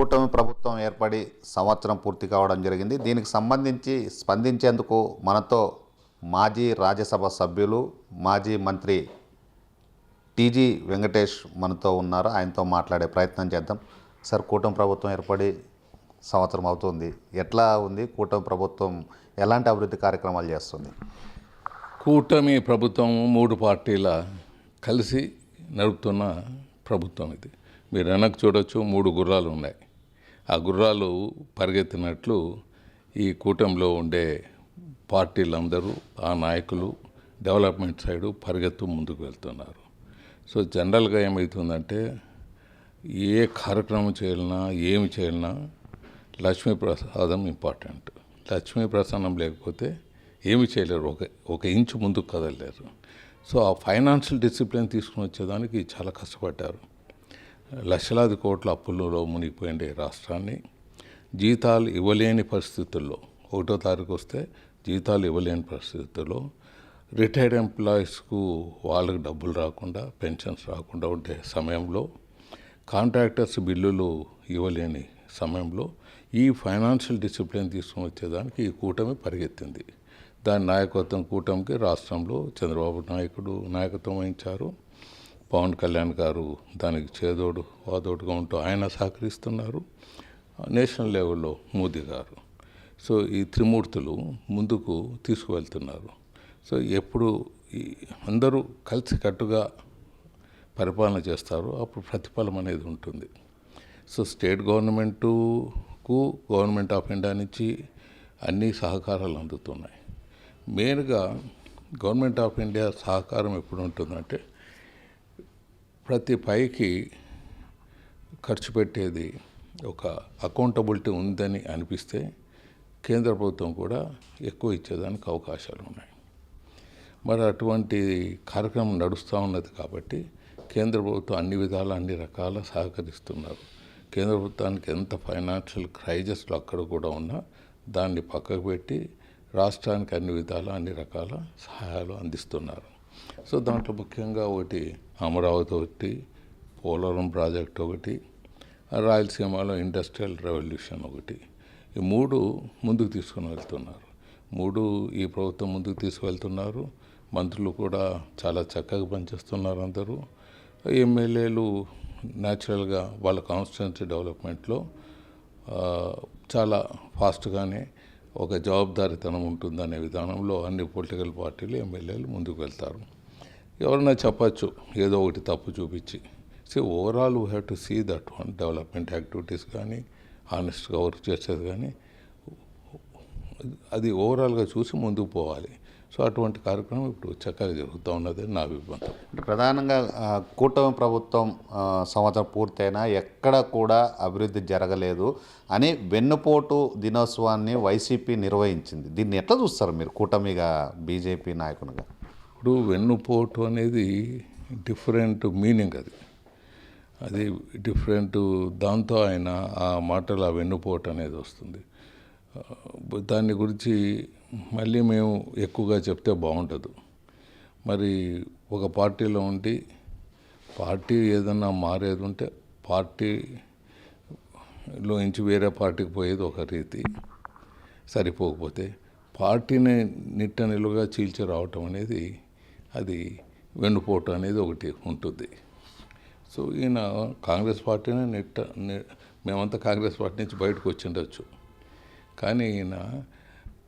కూటమి ప్రభుత్వం ఏర్పడి సంవత్సరం పూర్తి కావడం జరిగింది. దీనికి సంబంధించి స్పందించేందుకు మనతో మాజీ రాజ్యసభ సభ్యులు మాజీ మంత్రి టీజీ వెంకటేష్ మనతో ఉన్నారు. ఆయనతో మాట్లాడే ప్రయత్నం చేద్దాం. సార్ కూటమి ప్రభుత్వం ఏర్పడి సంవత్సరం అవుతుంది. ఎట్లా ఉంది? కూటమి ప్రభుత్వం ఎలాంటి అభివృద్ధి కార్యక్రమాలు చేస్తుంది? కూటమి ప్రభుత్వం మూడు పార్టీల కలిసి నడుపుతున్న ప్రభుత్వం ఇది. మీరు వెనక్కి చూడొచ్చు మూడు గుర్రాలు ఉన్నాయి. ఆ గుర్రాలు పరిగెత్తినట్లు ఈ కూటమిలో ఉండే పార్టీలందరూ ఆ నాయకులు డెవలప్మెంట్ సైడు పరిగెత్తు ముందుకు వెళ్తున్నారు. సో జనరల్గా ఏమవుతుందంటే ఏ కార్యక్రమం చేయాలన్నా ఏమి చేయాలన్నా లక్ష్మీ ప్రసాదం ఇంపార్టెంట్. లక్ష్మీ ప్రసన్నం లేకపోతే ఏమి చేయలేరు. ఒక ఒక ఇంచు ముందుకు కదలలేరు. సో ఆ ఫైనాన్షియల్ డిసిప్లిన్ తీసుకుని వచ్చేదానికి చాలా కష్టపడ్డారు. లక్షలాది కోట్ల అప్పులలో మునిగిపోయిండే రాష్ట్రాన్ని. జీతాలు ఇవ్వలేని పరిస్థితుల్లో ఒకటో తారీఖు వస్తే జీతాలు ఇవ్వలేని పరిస్థితుల్లో రిటైర్డ్ ఎంప్లాయీస్కు వాళ్ళకి డబ్బులు రాకుండా పెన్షన్స్ రాకుండా ఉండే సమయంలో కాంట్రాక్టర్స్ బిల్లులు ఇవ్వలేని సమయంలో ఈ ఫైనాన్షియల్ డిసిప్లిన్ తీసుకుని వచ్చేదానికి ఈ కూటమి పరిగెత్తింది. దాని నాయకత్వం కూటమికి రాష్ట్రంలో చంద్రబాబు నాయకుడు నాయకత్వం వహించారు. పవన్ కళ్యాణ్ గారు దానికి చేదోడు వాదోడుగా ఉంటూ ఆయన సహకరిస్తున్నారు నేషనల్ లెవెల్లో మోదీ గారు. సో ఈ త్రిమూర్తులు ముందుకు తీసుకువెళ్తున్నారు. సో ఎప్పుడు ఈ అందరూ కలిసికట్టుగా పరిపాలన చేస్తారు అప్పుడు ప్రతిఫలం అనేది ఉంటుంది. సో స్టేట్ గవర్నమెంటుకు గవర్నమెంట్ ఆఫ్ ఇండియా నుంచి అన్ని సహకారాలు అందుతున్నాయి. మెయిన్గా గవర్నమెంట్ ఆఫ్ ఇండియా సహకారం ఎప్పుడు ఉంటుందంటే ప్రతి పైకి ఖర్చు పెట్టేది ఒక అకౌంటబిలిటీ ఉందని అనిపిస్తే కేంద్ర ప్రభుత్వం కూడా ఎక్కువ ఇచ్చేదానికి అవకాశాలు ఉన్నాయి. మరి అటువంటి కార్యక్రమం నడుస్తూ ఉన్నది కాబట్టి కేంద్ర ప్రభుత్వం అన్ని విధాల అన్ని రకాల సహకరిస్తున్నారు. కేంద్ర ప్రభుత్వానికి ఎంత ఫైనాన్షియల్ క్రైజెస్లు అక్కడ కూడా ఉన్నా దాన్ని పక్కకు పెట్టి రాష్ట్రానికి అన్ని విధాల అన్ని రకాల సహాయాలు అందిస్తున్నారు. సో దాంట్లో ముఖ్యంగా ఒకటి అమరావతి ఒకటి పోలవరం ప్రాజెక్ట్ ఒకటి రాయలసీమలో ఇండస్ట్రియల్ రెవల్యూషన్ ఒకటి. ఈ మూడు ముందుకు తీసుకుని వెళ్తున్నారు. మూడు ఈ ప్రభుత్వం ముందుకు తీసుకువెళ్తున్నారు మంత్రులు కూడా చాలా చక్కగా పనిచేస్తున్నారు అందరూ. ఎమ్మెల్యేలు న్యాచురల్గా వాళ్ళ కాన్స్టిట్యున్సీ డెవలప్మెంట్లో చాలా ఫాస్ట్గానే ఒక జవాబుదారీతనం ఉంటుందనే విధానంలో అన్ని పొలిటికల్ పార్టీలు ఎమ్మెల్యేలు ముందుకు వెళ్తారు. ఎవరైనా చెప్పచ్చు ఏదో ఒకటి తప్పు చూపించి. So overall we have to see that one development activities కానీ ఆనెస్ట్గా వర్క్ చేసేది కానీ అది ఓవరాల్గా చూసి ముందుకు పోవాలి. సో అటువంటి కార్యక్రమం ఇప్పుడు చక్కగా జరుగుతూ ఉన్నది నా అభిప్రాయం. అంటే ప్రధానంగా కూటమి ప్రభుత్వం సంవత్సరం పూర్తయినా ఎక్కడ కూడా అభివృద్ధి జరగలేదు అని వెన్నుపోటు దినోత్సవాన్ని వైసీపీ నిర్వహించింది. దీన్ని ఎట్లా చూస్తారు మీరు కూటమిగా బీజేపీ నాయకునిగా? ఇప్పుడు వెన్నుపోటు అనేది డిఫరెంట్ మీనింగ్ అది. అది డిఫరెంట్ దాంతో ఆయన ఆ మాటలు ఆ వెన్నుపోటు అనేది వస్తుంది. దాని గురించి మళ్ళీ మేము ఎక్కువగా చెప్తే బాగుండదు. మరి ఒక పార్టీలో ఉండి పార్టీ ఏదన్నా మారేది ఉంటే పార్టీలో నుంచి వేరే పార్టీకి పోయేది ఒక రీతి సరిపోకపోతే పార్టీని నిట్ట నిలువుగా చీల్చి రావటం అనేది అది వెన్నుపోటు అనేది ఒకటి ఉంటుంది. సో ఈయన కాంగ్రెస్ పార్టీనే నెట్ మేమంతా కాంగ్రెస్ పార్టీ నుంచి బయటకు వచ్చిండొచ్చు. కానీ ఈయన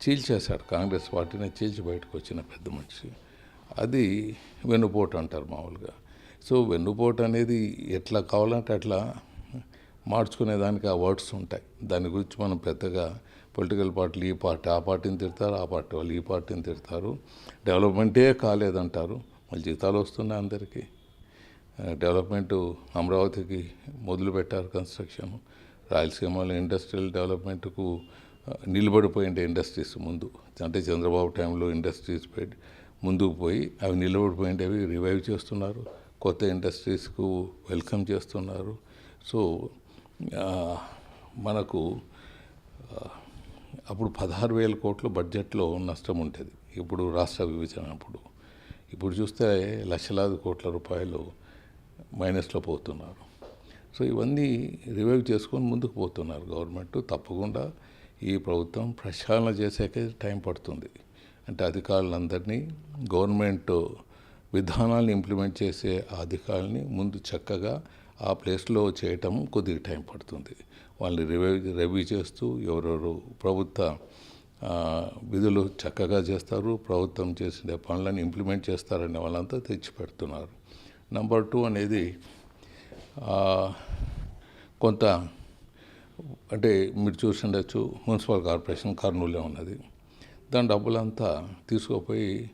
చీల్చేశాడు కాంగ్రెస్ పార్టీని చీల్చి బయటకు వచ్చిన పెద్ద మనిషి. అది వెన్నుపోటు అంటారు మామూలుగా. సో వెన్నుపోటు అనేది ఎట్లా కావాలంటే అట్లా మార్చుకునే దానికి ఆ వర్డ్స్ ఉంటాయి. దాని గురించి మనం పెద్దగా పొలిటికల్ పార్టీలు ఈ పార్టీ ఆ పార్టీని తిడతారు ఆ పార్టీ వాళ్ళు ఈ పార్టీని తిడతారు. డెవలప్మెంటే కాలేదంటారు. మళ్ళీ జీతాలు వస్తున్నాయి అందరికీ. డెవలప్మెంట్ అమరావతికి మొదలు పెట్టారు కన్స్ట్రక్షన్. రాయలసీమలో ఇండస్ట్రియల్ డెవలప్మెంట్కు ఆ, నిలబడిపోయిండే ఇండస్ట్రీస్ ముందు. అంటే చంద్రబాబు టైంలో ఇండస్ట్రీస్ పెట్టి ముందుకు పోయి అవి నిలబడిపోయిండేవి రివైవ్ చేస్తున్నారు. కొత్త ఇండస్ట్రీస్కు వెల్కమ్ చేస్తున్నారు. సో మనకు అప్పుడు పదహారు వేల కోట్ల బడ్జెట్లో నష్టం ఉంటుంది ఇప్పుడు రాష్ట్ర విభజన అప్పుడు. ఇప్పుడు చూస్తే లక్షలాది కోట్ల రూపాయలు మైనస్లో పోతున్నారు. సో ఇవన్నీ రివైవ్ చేసుకొని ముందుకు పోతున్నారు గవర్నమెంట్. తప్పకుండా ఈ ప్రభుత్వం ప్రక్షాళన చేసేకే టైం పడుతుంది. అంటే అధికారులందరినీ గవర్నమెంట్ విధానాలను ఇంప్లిమెంట్ చేసే ఆ అధికారులని ముందు చక్కగా ఆ ప్లేస్లో చేయటం కొద్దిగా టైం పడుతుంది. వాళ్ళని రివ్యూ రివ్యూ చేస్తూ ఎవరెవరు ప్రభుత్వ విధులు చక్కగా చేస్తారు. ప్రభుత్వం చేసిన పనులను ఇంప్లిమెంట్ చేస్తారనే వాళ్ళంతా తెచ్చిపెడుతున్నారు. నెంబర్ నంబర్ టూ అనేది కొంత అంటే మీరు చూసిండొచ్చు మున్సిపల్ కార్పొరేషన్ కర్నూలే ఉన్నది. దాని డబ్బులంతా తీసుకుపోయి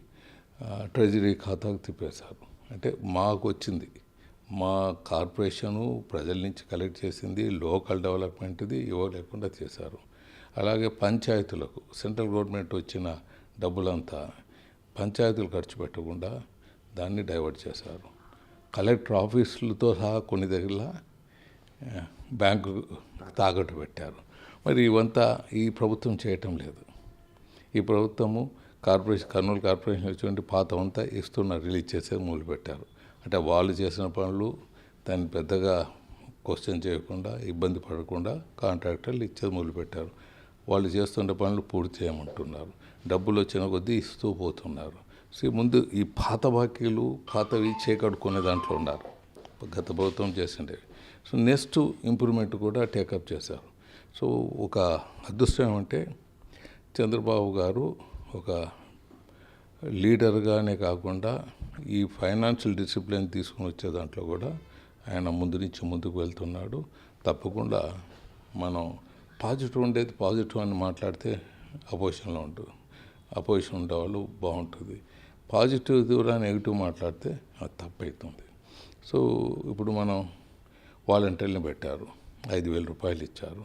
ట్రెజరీ ఖాతాకు తిప్పేశారు. అంటే మాకు వచ్చింది. మా కార్పొరేషను ప్రజల నుంచి కలెక్ట్ చేసింది లోకల్ డెవలప్మెంట్ది ఇవ్వ లేకుండా చేశారు. అలాగే పంచాయతీలకు సెంట్రల్ గవర్నమెంట్ వచ్చిన డబ్బులంతా పంచాయతీలు ఖర్చు పెట్టకుండా దాన్ని డైవర్ట్ చేశారు. కలెక్టర్ ఆఫీసులతో సహా కొన్ని దగ్గర బ్యాంకు తాకట్టు పెట్టారు. మరి ఇవంతా ఈ ప్రభుత్వం చేయటం లేదు. ఈ ప్రభుత్వము కార్పొరేషన్ కర్నూలు కార్పొరేషన్ వచ్చినటువంటి పాత అంతా ఇస్తున్నారు రిలీజ్ చేసేది మొదలుపెట్టారు. అంటే వాళ్ళు చేసిన పనులు దాన్ని పెద్దగా క్వశ్చన్ చేయకుండా ఇబ్బంది పడకుండా కాంట్రాక్టర్లు ఇచ్చేది మొదలుపెట్టారు. వాళ్ళు చేస్తున్న పనులు పూర్తి చేయమంటున్నారు. డబ్బులు వచ్చిన కొద్దీ ఇస్తూ పోతున్నారు. సో ముందు ఈ పాత బాకీలు పాతవి చేకడుకునే దాంట్లో ఉన్నారు. గత ప్రభుత్వం చేసిండేవి. సో నెక్స్ట్ ఇంప్రూవ్మెంట్ కూడా టేకప్ చేశారు. సో ఒక అదృష్టం ఏమంటే చంద్రబాబు గారు ఒక లీడర్గానే కాకుండా ఈ ఫైనాన్షియల్ డిసిప్లిన్ తీసుకుని వచ్చే దాంట్లో కూడా ఆయన ముందు నుంచి ముందుకు వెళ్తున్నాడు. తప్పకుండా మనం పాజిటివ్ ఉండేది పాజిటివ్ అని మాట్లాడితే అపోజిషన్లో ఉంటుంది అపోజిషన్ ఉండేవాళ్ళు బాగుంటుంది. పాజిటివ్ దూరా నెగిటివ్ మాట్లాడితే అది తప్పవుతుంది సో ఇప్పుడు మనం వాలంటీర్ని పెట్టారు. ఐదు వేల రూపాయలు ఇచ్చారు.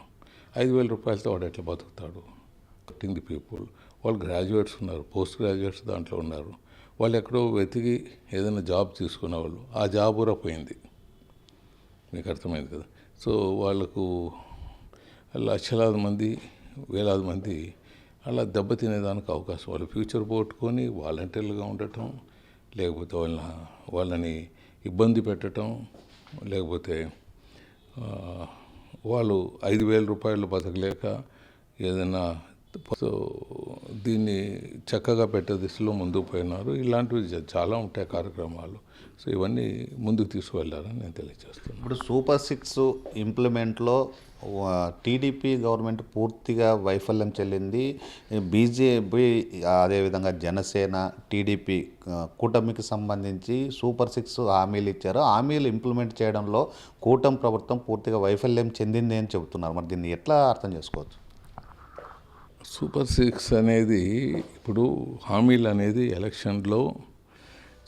ఐదు వేల రూపాయలతో వాడు ఎట్లా బతుకుతాడు? Cutting the people. వాళ్ళు గ్రాడ్యుయేట్స్ ఉన్నారు పోస్ట్ గ్రాడ్యుయేట్స్ దాంట్లో ఉన్నారు. వాళ్ళు ఎక్కడో వెతికి ఏదైనా జాబ్ తీసుకునేవాళ్ళు. ఆ జాబ్ కూడా పోయింది. మీకు అర్థమైంది కదా? సో వాళ్ళకు లక్షలాది మంది వేలాది మంది అలా దెబ్బతినేదానికి అవకాశం. వాళ్ళు ఫ్యూచర్ పోగొట్టుకొని వాలంటీర్లుగా ఉండటం లేకపోతే వాళ్ళ వాళ్ళని ఇబ్బంది పెట్టడం లేకపోతే వాళ్ళు ఐదు వేల రూపాయలు బతకలేక ఏదైనా సో దీన్ని చక్కగా పెట్టే దిశలో ముందుకు పోయినారు. ఇలాంటివి చాలా ఉంటాయి కార్యక్రమాలు. సో ఇవన్నీ ముందుకు తీసుకువెళ్ళారని నేను తెలియజేస్తున్నాను. ఇప్పుడు సూపర్ సిక్స్ ఇంప్లిమెంట్లో టీడీపీ గవర్నమెంట్ పూర్తిగా వైఫల్యం చెల్లింది. బీజేపీ అదేవిధంగా జనసేన టీడీపీ కూటమికి సంబంధించి సూపర్ సిక్స్ హామీలు ఇచ్చారు. హామీలు ఇంప్లిమెంట్ చేయడంలో కూటమి ప్రభుత్వం పూర్తిగా వైఫల్యం చెందింది అని చెబుతున్నారు. మరి దీన్ని ఎట్లా అర్థం చేసుకోవచ్చు? సూపర్ సిక్స్ అనేది ఇప్పుడు హామీలు అనేది ఎలక్షన్లో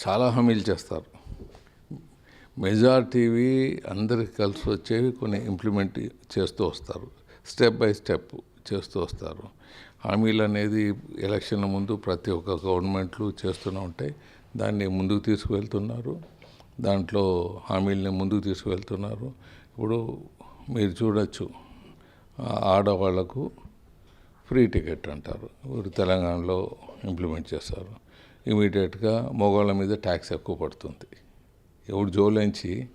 చాలా హామీలు చేస్తారు. మెజార్టీవి అందరికి కలిసి వచ్చేవి కొన్ని ఇంప్లిమెంట్ చేస్తూ వస్తారు. స్టెప్ బై స్టెప్ చేస్తూ వస్తారు. హామీలు అనేది ఎలక్షన్ ముందు ప్రతి ఒక్క గవర్నమెంట్లు చేస్తూనే ఉంటాయి. దాన్ని ముందుకు తీసుకువెళ్తున్నారు. దాంట్లో హామీలని ముందుకు తీసుకువెళ్తున్నారు. ఇప్పుడు మీరు చూడొచ్చు ఆడవాళ్ళకు ఫ్రీ టికెట్ అంటారు. ఇప్పుడు తెలంగాణలో ఇంప్లిమెంట్ చేస్తారు. ఇమీడియట్గా మగవాళ్ళ మీద ట్యాక్స్ ఎక్కువ పడుతుంది. ఎవడు జోలించి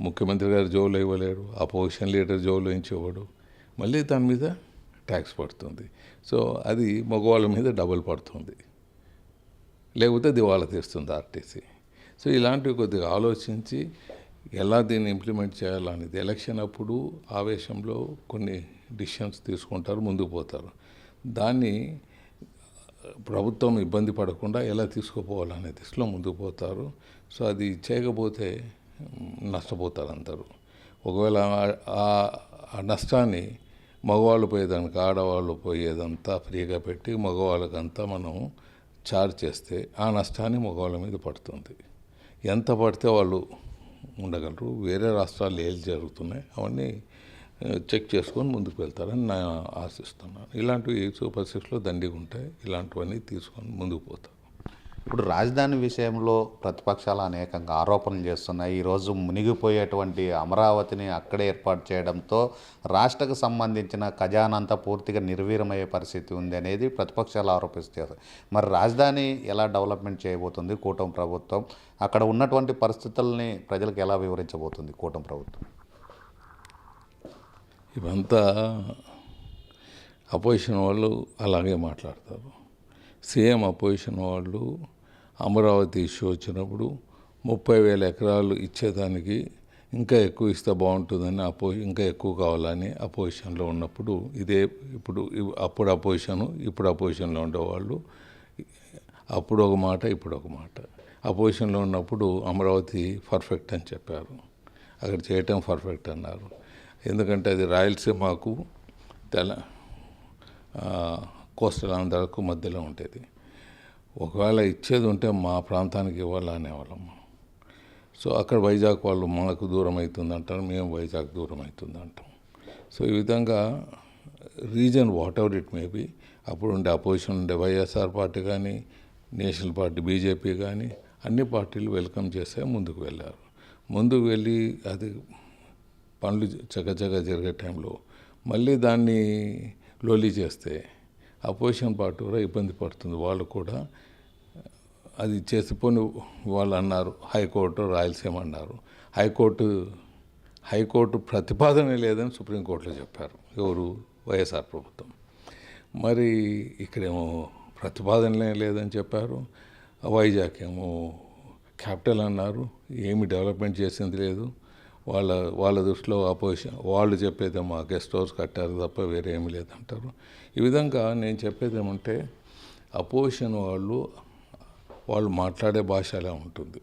ముఖ్యమంత్రి గారు జోలు ఇవ్వలేడు అపోజిషన్ లీడర్ జోలు ఇవ్వడు మళ్ళీ దాని మీద ట్యాక్స్ పడుతుంది. సో అది మగవాళ్ళ మీద డబుల్ పడుతుంది. లేకపోతే దివాళా తీస్తుంది ఆర్టీసీ. సో ఇలాంటివి కొద్దిగా ఆలోచించి ఎలా దీన్ని ఇంప్లిమెంట్ చేయాలనేది ఎలక్షన్ అప్పుడు ఆవేశంలో కొన్ని డిసిషన్స్ తీసుకుంటారు ముందుకు పోతారు. దాన్ని ప్రభుత్వం ఇబ్బంది పడకుండా ఎలా తీసుకుపోవాలనే దిశలో ముందుకు పోతారు. సో అది చేయకపోతే నష్టపోతారు అందరూ ఒకవేళ ఆ- నష్టాన్ని మగవాళ్ళు పోయేదానికి ఆడవాళ్ళు పోయేదంతా ఫ్రీగా పెట్టి మగవాళ్ళకంతా మనం చార్జ్ చేస్తే ఆ నష్టాన్ని మగవాళ్ళ మీద పడుతుంది. ఎంత పడితే వాళ్ళు ఉండగలరు. వేరే రాష్ట్రాలు ఏది జరుగుతున్నాయి అవన్నీ చెక్ చేసుకొని ముందుకు వెళ్తారని నేను ఆశిస్తున్నాను. ఇలాంటివి సూపర్ సిక్స్లో దండిగా ఉంటాయి. ఇలాంటివన్నీ తీసుకొని ముందుకు పోతాం. ఇప్పుడు రాజధాని విషయంలో ప్రతిపక్షాలు అనేకంగా ఆరోపణలు చేస్తున్నాయి. ఈరోజు మునిగిపోయేటువంటి అమరావతిని అక్కడే ఏర్పాటు చేయడంతో రాష్ట్రకు సంబంధించిన ఖజానా అంతా పూర్తిగా నిర్వీరమయ్యే పరిస్థితి ఉంది అనేది ప్రతిపక్షాలు ఆరోపిస్తారు. మరి రాజధాని ఎలా డెవలప్మెంట్ చేయబోతుంది కూటమి ప్రభుత్వం? అక్కడ ఉన్నటువంటి పరిస్థితుల్ని ప్రజలకు ఎలా వివరించబోతుంది కూటమి ప్రభుత్వం? ఇవంతా అపోజిషన్ వాళ్ళు అలాగే మాట్లాడతారు. సేమ్ అపోజిషన్ వాళ్ళు అమరావతి ఇష్యూ వచ్చినప్పుడు ముప్పై వేల ఎకరాలు ఇచ్చేదానికి ఇంకా ఎక్కువ ఇస్తే బాగుంటుందని అపో ఇంకా ఎక్కువ కావాలని అపోజిషన్లో ఉన్నప్పుడు ఇదే ఇప్పుడు అప్పుడు అపోజిషను ఇప్పుడు అపోజిషన్లో ఉండేవాళ్ళు. అప్పుడు ఒక మాట ఇప్పుడు ఒక మాట. అపోజిషన్లో ఉన్నప్పుడు అమరావతి పర్ఫెక్ట్ అని చెప్పారు. అక్కడ చేయటం పర్ఫెక్ట్ అన్నారు. ఎందుకంటే అది రాయలసీమకు తెల కోస్టల్ ఆంధ్రాకు మధ్యలో ఉండేది. ఒకవేళ ఇచ్చేది ఉంటే మా ప్రాంతానికి ఇవ్వాలి అనేవాళ్ళం. సో అక్కడ వైజాగ్ వాళ్ళు మాకు దూరం అవుతుంది అంటారు మేము వైజాగ్ దూరం అవుతుంది అంటాం సో ఈ విధంగా reason whatever it may be అప్పుడు ఉండే అపోజిషన్ ఉండే వైఎస్ఆర్ పార్టీ కానీ నేషనల్ పార్టీ బీజేపీ కానీ అన్ని పార్టీలు వెల్కమ్ చేస్తే ముందుకు వెళ్ళారు. ముందుకు వెళ్ళి అది పనులు చకచక జరిగే టైంలో మళ్ళీ దాన్ని లోలీ చేస్తే అపోజిషన్ పార్టీ కూడా ఇబ్బంది పడుతుంది. వాళ్ళు కూడా అది చేసిపోని వాళ్ళు అన్నారు హైకోర్టు రాయలసీమ అన్నారు. హైకోర్టు హైకోర్టు ప్రతిపాదన లేదని సుప్రీంకోర్టులో చెప్పారు. ఎవరు? వైఎస్ఆర్ ప్రభుత్వం. మరి ఇక్కడేమో ప్రతిపాదనలే లేదని చెప్పారు. వైజాగ్ ఏమో క్యాపిటల్ అన్నారు. ఏమి డెవలప్మెంట్ చేసింది లేదు. వాళ్ళ వాళ్ళ దృష్టిలో అపోజిషన్ వాళ్ళు చెప్పేదేమో గెస్ట్ హౌస్ కట్టారు తప్ప వేరే ఏమి లేదంటారు. ఈ విధంగా నేను చెప్పేది ఏమంటే అపోజిషన్ వాళ్ళు వాళ్ళు మాట్లాడే భాష అలా ఉంటుంది.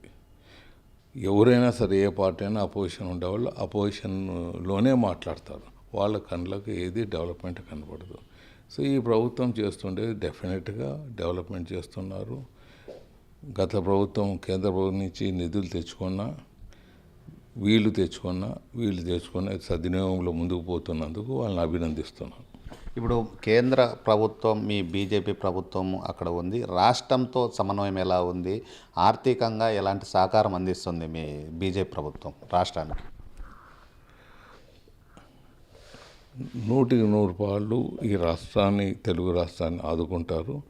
ఎవరైనా సరే ఏ పార్టీ అయినా అపోజిషన్ ఉండేవాళ్ళు అపోజిషన్లోనే మాట్లాడతారు. వాళ్ళ కళ్ళకి ఏది డెవలప్మెంట్ కనపడదు సో ఈ ప్రభుత్వం చేస్తుండే డెఫినెట్గా డెవలప్మెంట్ చేస్తున్నారు. గత ప్రభుత్వం కేంద్ర ప్రభుత్వం నుంచి నిధులు తెచ్చుకున్నా వీళ్ళు తెచ్చుకున్నా వీళ్ళు తెచ్చుకున్న సద్వినియోగంలో ముందుకు పోతున్నందుకు వాళ్ళని అభినందిస్తున్నాను. ఇప్పుడు కేంద్ర ప్రభుత్వం మీ బీజేపీ ప్రభుత్వం అక్కడ ఉంది. రాష్ట్రంతో సమన్వయం ఎలా ఉంది? ఆర్థికంగా ఎలాంటి సహకారం అందిస్తుంది మీ బీజేపీ ప్రభుత్వం రాష్ట్రానికి? నూటికి నూరు పాళ్ళు ఈ రాష్ట్రాన్ని తెలుగు రాష్ట్రాన్ని ఆదుకుంటారు.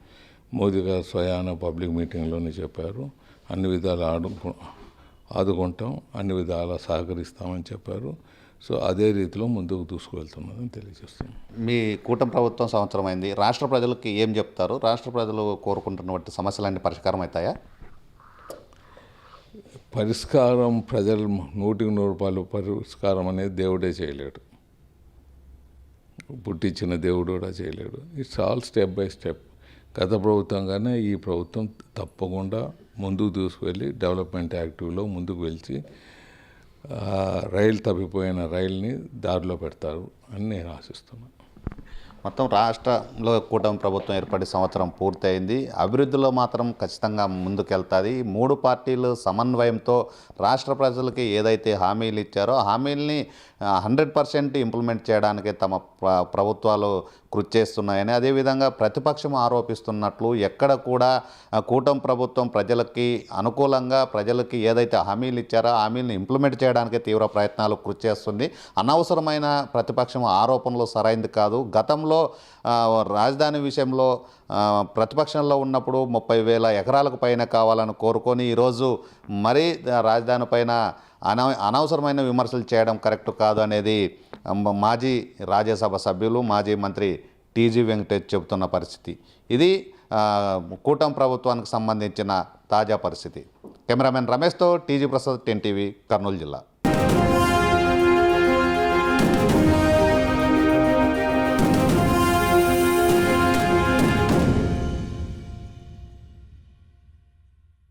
మోదీ గారు స్వయాన పబ్లిక్ మీటింగ్లోనే చెప్పారు. అన్ని విధాలు ఆడుకు ఆదుకుంటాం అన్ని విధాల సహకరిస్తామని చెప్పారు. సో అదే రీతిలో ముందుకు దూసుకువెళ్తున్నదని తెలియజేస్తున్నాం మీ కూటమి ప్రభుత్వం సంవత్సరం అయింది రాష్ట్ర ప్రజలకు ఏం చెప్తారు? రాష్ట్ర ప్రజలు కోరుకుంటున్నటువంటి సమస్యలన్నీ పరిష్కారం అవుతాయా? పరిష్కారం ప్రజలు నూటికి నూరు రూపాయలు పరిష్కారం అనేది దేవుడే చేయలేడు. పుట్టించిన దేవుడు కూడా చేయలేడు. It's all step by step. గత ప్రభుత్వంగానే ఈ ప్రభుత్వం తప్పకుండా ముందుకు తీసుకువెళ్ళి డెవలప్మెంట్ యాక్టివ్లో ముందుకు వెళ్ళి రైలు తప్పిపోయిన రైల్ని దారిలో పెడతారు అని నేను ఆశిస్తున్నాను మొత్తం రాష్ట్రంలో కూటమి ప్రభుత్వం ఏర్పడి సంవత్సరం పూర్తయింది. అభివృద్ధిలో మాత్రం ఖచ్చితంగా ముందుకెళ్తుంది. మూడు పార్టీలు సమన్వయంతో రాష్ట్ర ప్రజలకి ఏదైతే హామీలు ఇచ్చారో హామీల్ని హండ్రెడ్ పర్సెంట్ ఇంప్లిమెంట్ చేయడానికి తమ ప్రభుత్వాలు కృషి చేస్తున్నాయని అదేవిధంగా ప్రతిపక్షం ఆరోపిస్తున్నట్లు ఎక్కడ కూడా కూటమి ప్రభుత్వం ప్రజలకి అనుకూలంగా ప్రజలకి ఏదైతే హామీలు ఇచ్చారో హామీలను ఇంప్లిమెంట్ చేయడానికి తీవ్ర ప్రయత్నాలు కృషి చేస్తుంది. అనవసరమైన ప్రతిపక్షం ఆరోపణలు సరైంది కాదు. గతంలో రాజధాని విషయంలో ప్రతిపక్షంలో ఉన్నప్పుడు ముప్పై వేల ఎకరాలకు పైన కావాలని కోరుకొని ఈరోజు మరీ రాజధాని పైన అన అనవసరమైన విమర్శలు చేయడం కరెక్ట్ కాదు అనేది మాజీ రాజ్యసభ సభ్యులు మాజీ మంత్రి టీజీ వెంకటేష్ చెబుతున్న పరిస్థితి. ఇది కూటం కూటమి ప్రభుత్వానికి సంబంధించిన తాజా పరిస్థితి. Cameraman రమేష్తో TG Prasad ten TV Kurnool జిల్లా.